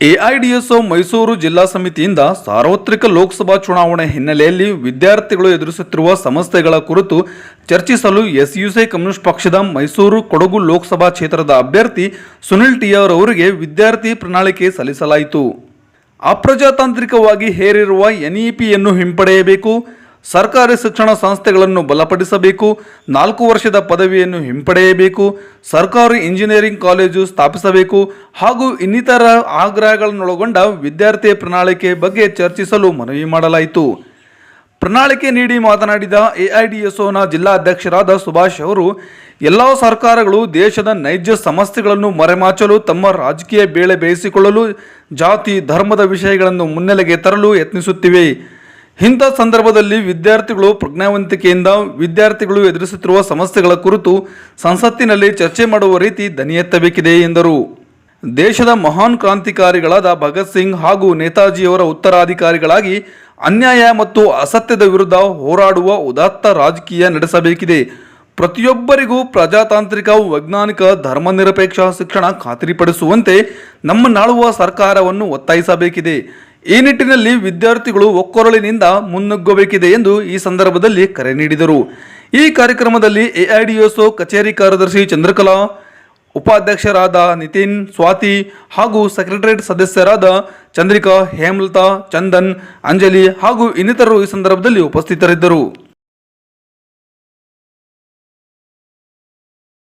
AIDSO Mysuru ಜಿಲ್ಲಾ ಸಮಿತಿಯಿಂದ ಸಾರ್ವತ್ರಿಕ ಲೋಕಸಭಾ ಚುನಾವಣೆ ಹಿನ್ನೆಲೆಯಲ್ಲಿ ವಿದ್ಯಾರ್ಥಿಗಳು ಎದುರಿಸುತ್ತಿರುವ ಸಮಸ್ಯೆಗಳ ಕುರಿತು ಚರ್ಚಿಸಲು ಎಸ್ಯುಸಿ ಕಮ್ಯುನಿಸ್ಟ್ ಪಕ್ಷದ ಮೈಸೂರು ಕೊಡಗು ಲೋಕಸಭಾ ಕ್ಷೇತ್ರದ ಅಭ್ಯರ್ಥಿ ಸುನಿಲ್ ಟಿಆರ್ ಅವರಿಗೆ ವಿದ್ಯಾರ್ಥಿ ಪ್ರಣಾಳಿಕೆ ಸಲ್ಲಿಸಲಾಯಿತು. ಅಪ್ರಜಾತಾಂತ್ರಿಕವಾಗಿ ಹೇರಿರುವ ಎನ್ಇಪಿಯನ್ನು ಹಿಂಪಡೆಯಬೇಕು. ಸರ್ಕಾರಿ ಶಿಕ್ಷಣ ಸಂಸ್ಥೆಗಳನ್ನು ಬಲಪಡಿಸಬೇಕು, ನಾಲ್ಕು ವರ್ಷದ ಪದವಿಯನ್ನು ಹಿಂಪಡೆಯಬೇಕು, ಸರ್ಕಾರಿ ಇಂಜಿನಿಯರಿಂಗ್ ಕಾಲೇಜು ಸ್ಥಾಪಿಸಬೇಕು ಹಾಗೂ ಇನ್ನಿತರ ಆಗ್ರಹಗಳನ್ನೊಳಗೊಂಡ ವಿದ್ಯಾರ್ಥಿ ಪ್ರಣಾಳಿಕೆ ಬಗ್ಗೆ ಚರ್ಚಿಸಲು ಮನವಿ ಮಾಡಲಾಯಿತು. ಪ್ರಣಾಳಿಕೆ ನೀಡಿ ಮಾತನಾಡಿದ ಎಐಡಿಎಸ್ಒನ ಜಿಲ್ಲಾಧ್ಯಕ್ಷರಾದ ಸುಭಾಷ್ ಅವರು, ಎಲ್ಲ ಸರ್ಕಾರಗಳು ದೇಶದ ನೈಜ ಸಮಸ್ಯೆಗಳನ್ನು ಮರೆಮಾಚಲು ತಮ್ಮ ರಾಜಕೀಯ ಬೇಳೆ ಬೇಯಿಸಿಕೊಳ್ಳಲು ಜಾತಿ, ಧರ್ಮದ ವಿಷಯಗಳನ್ನು ಮುನ್ನೆಲೆಗೆ ತರಲು ಯತ್ನಿಸುತ್ತಿವೆ. ಇಂಥ ಸಂದರ್ಭದಲ್ಲಿ ವಿದ್ಯಾರ್ಥಿಗಳು ಪ್ರಜ್ಞಾವಂತಿಕೆಯಿಂದ ವಿದ್ಯಾರ್ಥಿಗಳು ಎದುರಿಸುತ್ತಿರುವ ಸಮಸ್ಯೆಗಳ ಕುರಿತು ಸಂಸತ್ತಿನಲ್ಲಿ ಚರ್ಚೆ ಮಾಡುವ ರೀತಿ ದನಿ ಎತ್ತಬೇಕಿದೆ ಎಂದರು. ದೇಶದ ಮಹಾನ್ ಕ್ರಾಂತಿಕಾರಿಗಳಾದ ಭಗತ್ ಸಿಂಗ್ ಹಾಗೂ ನೇತಾಜಿಯವರ ಉತ್ತರಾಧಿಕಾರಿಗಳಾಗಿ ಅನ್ಯಾಯ ಮತ್ತು ಅಸತ್ಯದ ವಿರುದ್ಧ ಹೋರಾಡುವ ಉದಾತ್ತ ರಾಜಕೀಯ ನಡೆಸಬೇಕಿದೆ. ಪ್ರತಿಯೊಬ್ಬರಿಗೂ ಪ್ರಜಾತಾಂತ್ರಿಕ, ವೈಜ್ಞಾನಿಕ, ಧರ್ಮನಿರಪೇಕ್ಷ ಶಿಕ್ಷಣ ಖಾತರಿಪಡಿಸುವಂತೆ ನಾಳುವ ಸರ್ಕಾರವನ್ನು ಒತ್ತಾಯಿಸಬೇಕಿದೆ. ಈ ನಿಟ್ಟಿನಲ್ಲಿ ವಿದ್ಯಾರ್ಥಿಗಳು ಒಕ್ಕೊರಳಿನಿಂದ ಮುನ್ನುಗ್ಗಬೇಕಿದೆ ಎಂದು ಈ ಸಂದರ್ಭದಲ್ಲಿ ಕರೆ ನೀಡಿದರು. ಈ ಕಾರ್ಯಕ್ರಮದಲ್ಲಿ ಎಐಡಿಎಸ್ಒ ಕಚೇರಿ ಕಾರ್ಯದರ್ಶಿ ಚಂದ್ರಕಲಾ, ಉಪಾಧ್ಯಕ್ಷರಾದ ನಿತಿನ್ ಸ್ವಾತಿ ಹಾಗೂ ಸೆಕ್ರೆಟರಿಯೇಟ್ ಸದಸ್ಯರಾದ ಚಂದ್ರಿಕಾ ಹೇಮಲತಾ, ಚಂದನ್, ಅಂಜಲಿ ಹಾಗೂ ಇನ್ನಿತರರು ಈ ಸಂದರ್ಭದಲ್ಲಿ ಉಪಸ್ಥಿತರಿದ್ದರು.